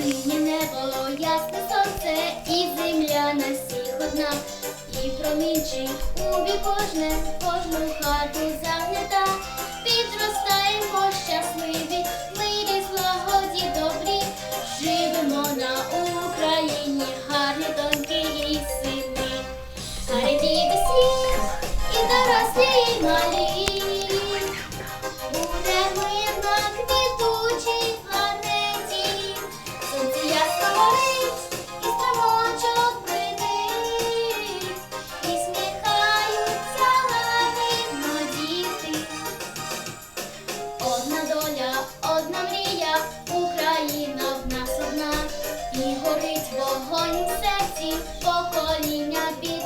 Синє небо, ясне сонце, і земля на всіх одна, і промінчик у бі кожне, кожну хату загляда. Підростаємо щасливі, милі, злагоді, добрі, живемо на Україні, гарні доньки і сини, гарні діти і дорослі, і малі. Confete, cocolinha, bicho.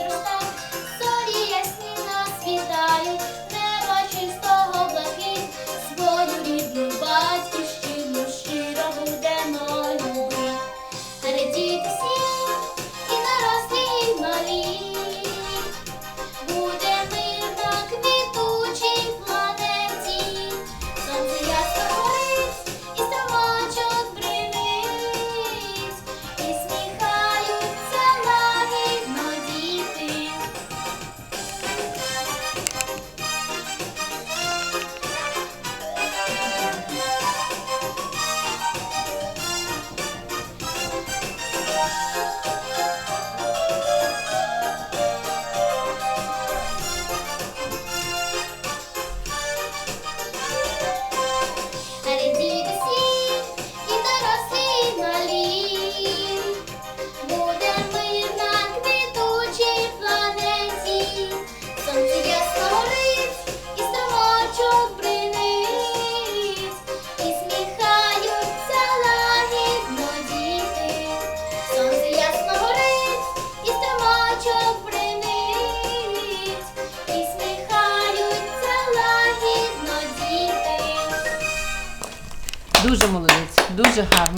Дуже молодець, дуже гарно.